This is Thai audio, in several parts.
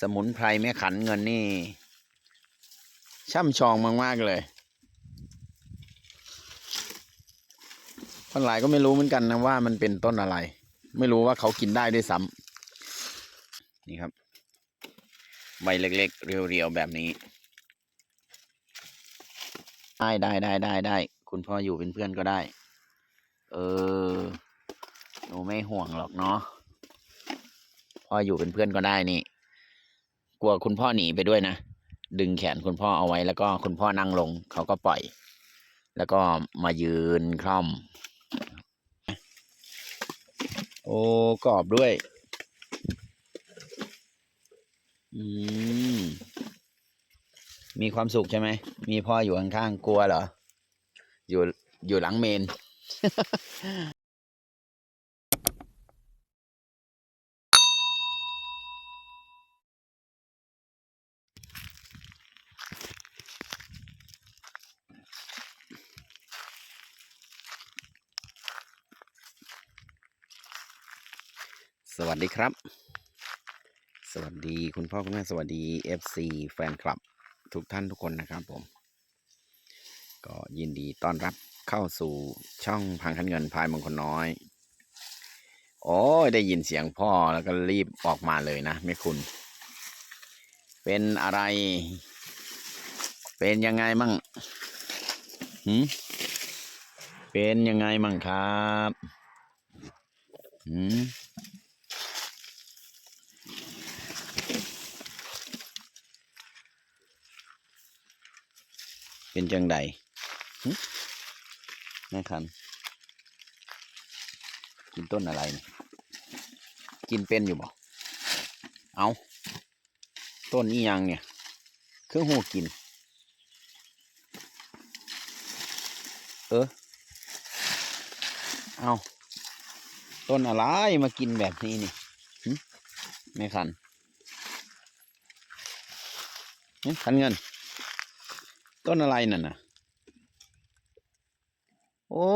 สมุนไพรแม่ขันเงินนี่ ช่ำชองมาก ๆ เลยคนหลายก็ไม่รู้เหมือนกันนะว่ามันเป็นต้นอะไร ไม่รู้ว่าเขากินได้ด้วยซ้ำนี่ครับใบเล็ก ๆ เรียว ๆ แบบนี้ ได้ได้ได้ได้ได้ คุณพ่ออยู่เป็นเพื่อนก็ได้ เออ หนูไม่ห่วงหรอกเนาะ พ่ออยู่เป็นเพื่อนก็ได้นี่ กลัวคุณพ่อหนีไปด้วยนะ ดึงแขนคุณพ่อเอาไว้แล้วก็คุณพ่อนั่งลง เขาก็ปล่อย แล้วก็มายืนคล่อม โอ้กรอบด้วย อืม มีความสุขใช่ไหม มีพ่ออยู่ข้างๆกลัวเหรอ อยู่อยู่หลังเมน สวัสดีครับ สวัสดีคุณพ่อคุณแม่สวัสดี FC แฟนคลับทุกท่านทุกคนนะครับผม ก็ยินดีต้อนรับเข้าสู่ช่องพังคันเงินพายมงคลน้อย โอ้ยได้ยินเสียงพ่อแล้วก็รีบออกมาเลยนะแม่คุณ เป็นอะไร เป็นยังไงมั่งหืมเป็นยังไงมั่งครับหืม เป็นจังใดหึแม่คันกินต้นอะไรกินเป็นอยู่บ่เอาต้นนี้ยังเนี่ยเครื่องหูกิน เออเอาต้นอะไรมากินแบบนี้นี่หึแม่คันเอ๊ะคันเงิน ต้นอะไรนั่นน่ะ โอ้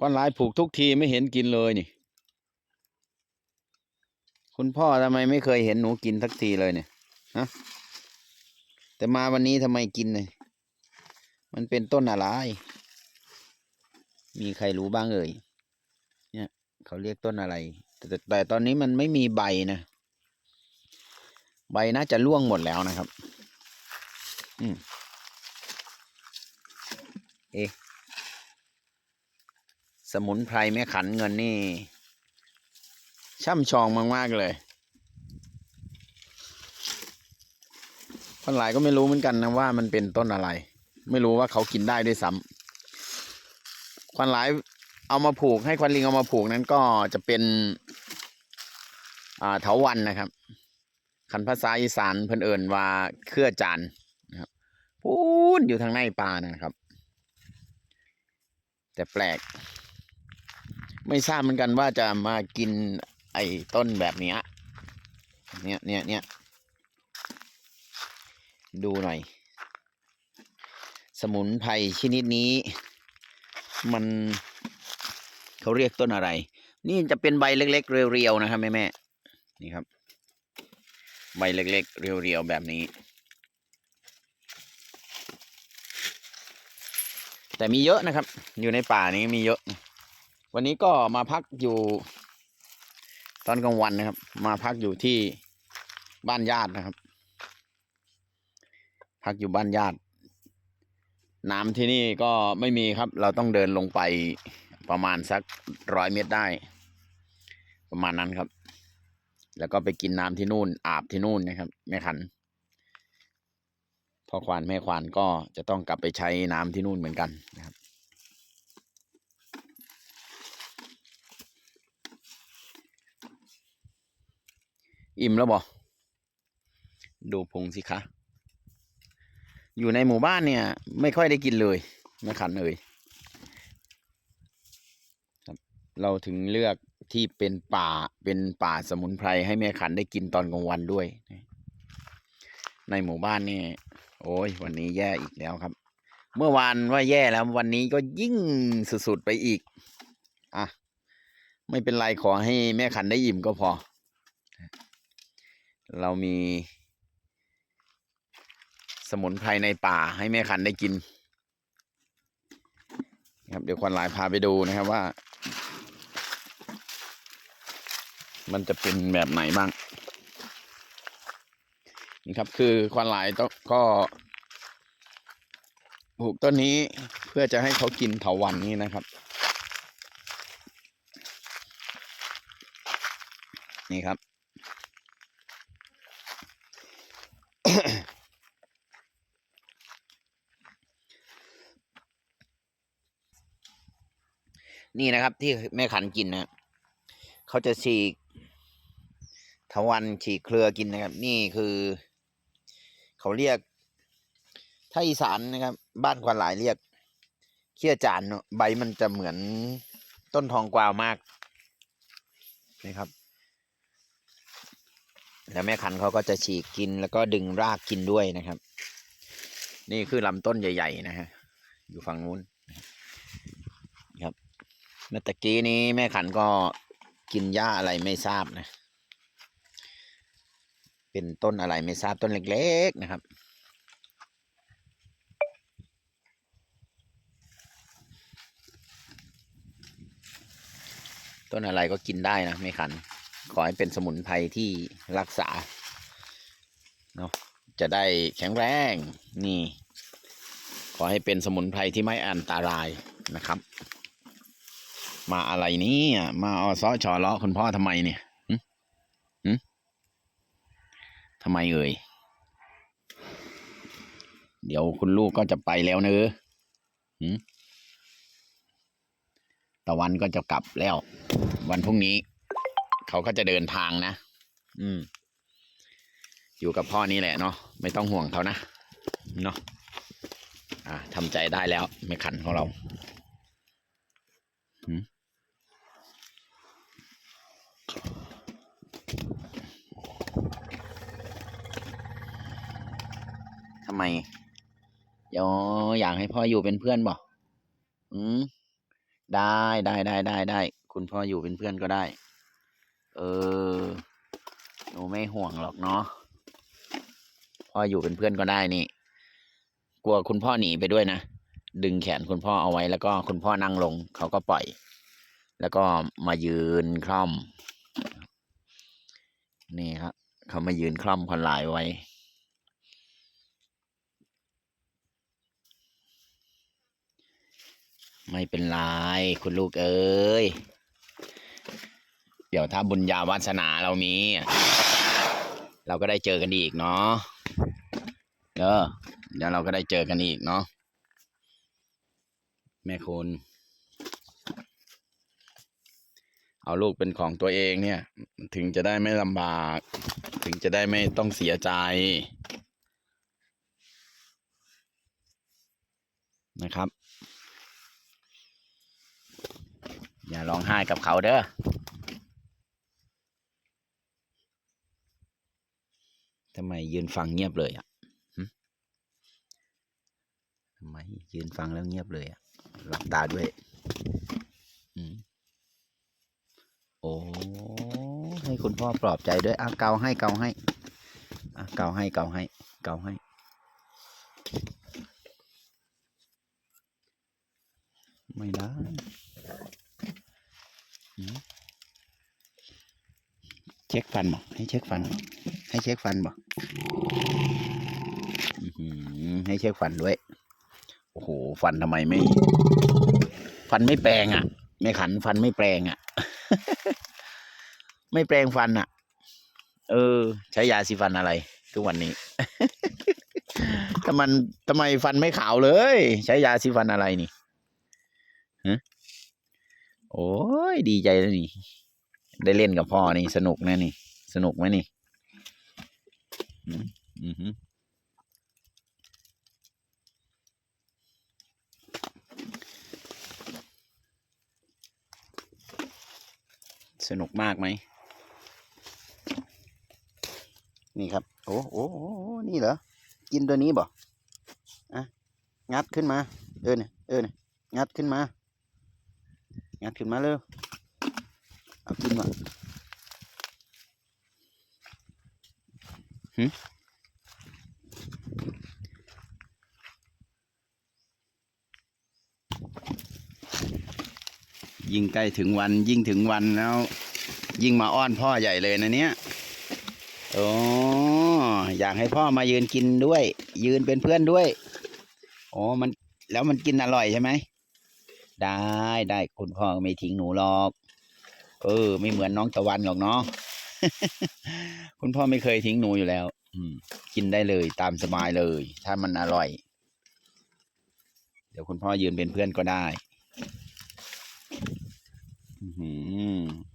วันลายผูกทุกทีไม่เห็นกินเลยนี่ คุณพ่อทำไมไม่เคยเห็นหนูกินสักทีเลยเนี่ยฮะแต่มาวันนี้ทำไมกินเลยมันเป็นต้นอะไร มีใครรู้บ้างเอ่ย เนี่ย เขาเรียกต้นอะไร แตแต่แต่ตอนนี้มันไม่มีใบนะ ใบน่าจะร่วงหมดแล้วนะครับ อืมเอสมุนไพรแม่ขันเงินนี่ ช่ำชองมาก ๆ เลยคนหลายก็ไม่รู้เหมือนกันนะว่ามันเป็นต้นอะไร ไม่รู้ว่าเขากินได้ด้วยซ้ำควันหลายเอามาผูกให้ควันลิงเอามาผูกนั้นก็จะเป็นอ่าเถาวันนะครับคันภาษาอีสานเพิ่นเอิญว่าเครือจาน พูนอยู่ทางในป่านะครับ แต่แปลก ไม่ทราบเหมือนกันว่าจะมากินไอ้ต้นแบบเนี้ยเนี่ยเนี่ยเนี่ยดูหน่อย สมุนไพรชนิดนี้ มันเขาเรียกต้นอะไร นี่จะเป็นใบเล็ก ๆ เรียวๆนะครับแม่แม่นี่ครับ ใบเล็ก ๆ เรียวๆแบบนี้ แต่มีเยอะนะครับ อยู่ในป่านี้มีเยอะ วันนี้ก็มาพักอยู่ ตอนกลางวันนะครับ มาพักอยู่ที่บ้านญาตินะครับ พักอยู่บ้านญาติ น้ำที่นี่ก็ไม่มีครับ เราต้องเดินลงไปประมาณสักร้อยเมตรได้ ประมาณนั้นครับ แล้วก็ไปกินน้ำที่นู่นอาบที่นู่นนะครับแม่ขัน พ่อควานแม่ควานก็จะต้องกลับไปใช้น้ำที่นู่นเหมือนกันนะครับ อิ่มแล้วบอดูพุงสิคะ อยู่ในหมู่บ้านเนี่ย ไม่ค่อยได้กินเลยแม่ขันเลยเราถึงเลือกที่เป็นป่าเป็นป่าสมุนไพรให้แม่ขันได้กินตอนกลางวันด้วย ในหมู่บ้านนี่ โอ้ย วันนี้แย่อีกแล้วครับ เมื่อวานว่าแย่แล้ว วันนี้ก็ยิ่งสุดๆไปอีก อะ ไม่เป็นไรขอให้แม่ขันได้อิ่มก็พอ เรามี สมุนไพรในป่าให้แม่คันได้กิน ครับ เดี๋ยวควันหลายพาไปดูนะครับว่า มันจะเป็นแบบไหนบ้าง ครับ คือควันหลายต้องก็ปลูกต้นนี้เพื่อจะให้เขากินเถาวันนี้นะครับ นี่ครับ นี่นะครับที่แม่ขันกินนะเขาจะฉีกทวันฉีกเครือกินนะครับ นี่คือ เขาเรียก ถ้าอีสานนะครับ บ้านควันหลายเรียกเขี้ยจานเนอะใบมันจะเหมือนต้นทองกวาวมากนะครับ แล้วแม่คันเขาก็จะฉีกกินแล้วก็ดึงรากกินด้วยนะครับ นี่คือลำต้นใหญ่ ๆ นะฮะ อยู่ฝั่งนู้นครับเมื่อตะกี้นี้แม่ขันก็กินหญ้าอะไรไม่ทราบนะ เป็นต้นอะไรไม่ทราบต้นเล็ก ๆ นะครับต้นอะไรก็กินได้นะไม่ขัน ขอให้เป็นสมุนไพรที่รักษาเนาะจะได้แข็งแรงนี่ ขอให้เป็นสมุนไพรที่ไม่อันตรายนะครับ มาอะไรนี่อะมาอซ้อชอล้อคุณพ่อทำไมเนี่ยหึหึ ทำไมเอ่ย เดี๋ยวคุณลูกก็จะไปแล้วเนอะตะวันก็จะกลับแล้ว วันพรุ่งนี้ เขาก็จะเดินทางนะ อืม อยู่กับพ่อนี่แหละเนาะ ไม่ต้องห่วงเขานะ เนาะ อ่าทำใจได้แล้ว ไม่ขันของเราหืมทำ ไมเดี๋ยวอยากให้พ่ออยู่เป็นเพื่อนบ่อืมได้ได้ได้ได้ได้คุณพ่ออยู่เป็นเพื่อนก็ได้ เออหนูไม่ห่วงหรอกเนาะพ่ออยู่เป็นเพื่อนก็ได้นี่ กลัวคุณพ่อหนีไปด้วยนะดึงแขนคุณพ่อเอาไว้แล้วก็คุณพ่อนั่งลง เขาก็ปล่อย แล้วก็มายืนคล่อม นี่ครับเขามายืนคล่อมคนลายไว้ ไม่เป็นไรคุณลูกเอ้ย เดี๋ยวถ้าบุญญาวาสนาเรามี เราก็ได้เจอกันอีกเนาะเออเดี๋ยวเราก็ได้เจอกันอีกเนาะแม่คุณเอาลูกเป็นของตัวเองเนี่ย ถึงจะได้ไม่ลำบาก ถึงจะได้ไม่ต้องเสียใจนะครับ อย่าร้องไห้กับเขาเด้อทำไมยืนฟังเงียบเลยอะทำไมยืนฟังแล้วเงียบเลยอะหลับตาด้วยอืมโอ้ให้คุณพ่อปลอบใจด้วยอะเกาให้เกาให้อะเกาให้เกาให้เกาให้ไม่ได้ เช็คฟันบ่ให้เช็คฟัน ให้เช็คฟันบ่อื้อหือให้เช็คฟันด้วย โอ้โห ฟันทำไมไม่ ฟันไม่แปลงอะ ไม่ขันฟันไม่แปลงอะ ไม่แปลงฟันอะ เออ ใช้ยาสีฟันอะไร ทุกวันนี้ถ้ามันทำไมฟันไม่ขาวเลย ใช้ยาสีฟันอะไรนี่ฮะ โอ้ยดีใจแล้วนี่ ได้เล่นกับพ่อนี่สนุกนะนี่ สนุกไหมนี่ อือือหือสนุกมากไหม นี่ครับโอ้โอ้โอ้โอ้นี่เหรอ กินตัวนี้บ่อะ งัดขึ้นมา เออเนี่ยเออเนี่ยงัดขึ้นมา งัดขึ้นมาเร็วเอากินมาหึยิ่งใกล้ถึงวันยิ่งถึงวันแล้ว ยิ่งมาอ้อนพ่อใหญ่เลยนะเนี่ยโอ้อยากให้พ่อมายืนกินด้วย ยืนเป็นเพื่อนด้วย โอ้มันแล้วมันกินอร่อยใช่ไหม ได้ได้คุณพ่อไม่ทิ้งหนูหรอก เออ ไม่เหมือนน้องตะวันหรอกเนาะคุณพ่อไม่เคยทิ้งหนูอยู่แล้ว อืม กินได้เลย ตามสบายเลย ถ้ามันอร่อย เดี๋ยวคุณพ่อยืนเป็นเพื่อนก็ได้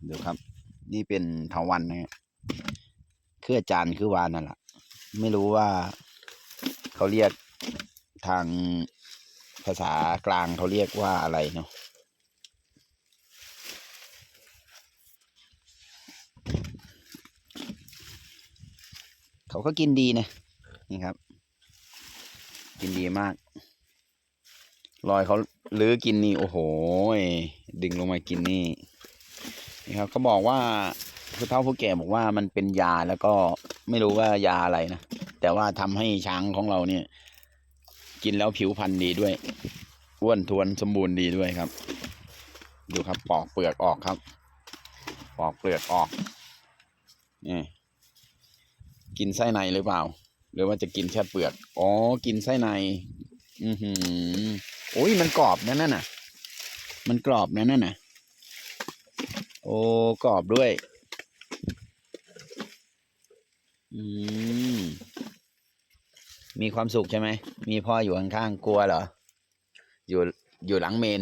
เดี๋ยวครับ นี่เป็นเถาวันนะฮะคืออาจารย์คือวานนั่นแหละไม่รู้ว่า เขาเรียกทาง ภาษากลางเขาเรียกว่าอะไรเนาะเขาก็กินดีนะนี่ครับ กินดีมาก รอยเขาลื้อกินนี่โอ้โหดึงลงมากินนี่นี่ครับเขาบอกว่าผู้เฒ่าผู้แก่บอกว่ามันเป็นยาแล้วก็ไม่รู้ว่ายาอะไรนะแต่ว่าทำให้ช้างของเราเนี่ย กินแล้วผิวพรรณดีด้วย อ้วนทวนสมบูรณ์ดีด้วยครับ ดูครับปอกเปลือกออกครับ ปอกเปลือกออกนี่กินไส้ในหรือเปล่า หรือว่าจะกินแค่เปลือก อ๋อ กินไส้ใน อือหือโอ้ยมันกรอบนะนั่นน่ะ มันกรอบนะนั่นน่ะ โอ้กรอบด้วย อืม มีความสุขใช่ไหม มีพ่ออยู่ข้างๆกลัวเหรอ อยู่อยู่หลังเมน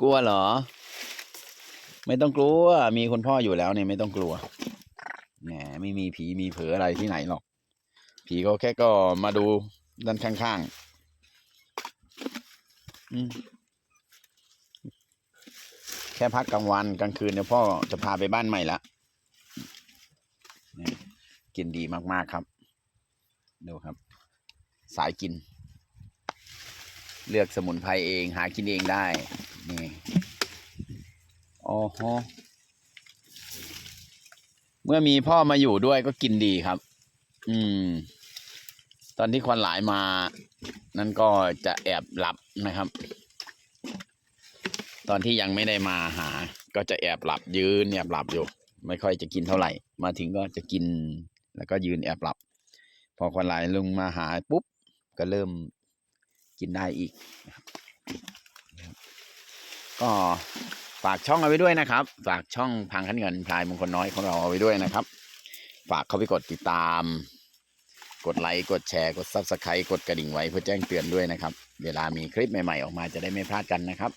กลัวเหรอ ไม่ต้องกลัว มีคุณพ่ออยู่แล้วเนี่ยไม่ต้องกลัวแหมไม่มีผีมีเผลออะไรที่ไหนหรอก ผีก็แค่ก็มาดูด้านข้างๆอแค่พักกลางวันกลางคืนเนี่ยพ่อจะพาไปบ้านใหม่ละกินดีมากๆครับ ดูครับ สายกิน เลือกสมุนไพรเองหากินเองได้ นี่อ๋อฮะเมื่อมีพ่อมาอยู่ด้วยก็กินดีครับ อืม ตอนที่ควันหลายมา นั่นก็จะแอบหลับนะครับ ตอนที่ยังไม่ได้มาหา ก็จะแอบหลับยืนแอบหลับอยู่ ไม่ค่อยจะกินเท่าไหร่ มาถึงก็จะกิน แล้วก็ยืนแอบหลับ อควันหลายลงมาหายปุ๊บ ก็เริ่มกินได้อีกนะครับก็ฝากช่องเอาไว้ด้วยนะครับ ฝากช่องพังขันเงินพลายมงคลน้อยของเราเอาไว้ด้วยนะครับ ฝากเข้าไปกดติดตาม กดไลค์กดแชร์กดซับสไครต์กดกระดิ่งไว้เพื่อแจ้งเตือนด้วยนะครับ เวลามีคลิปใหม่ๆออกมาจะได้ไม่พลาดกันนะครับ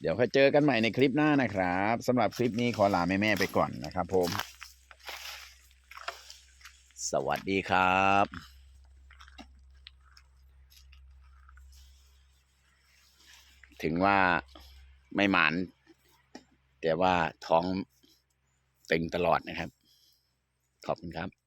เดี๋ยวค่อยเจอกันใหม่ในคลิปหน้านะครับสำหรับคลิปนี้ขอลาแม่ๆไปก่อนนะครับผม สวัสดีครับถึงว่าไม่หมาน แต่ว่าท้องตึงตลอดนะครับ ขอบคุณครับ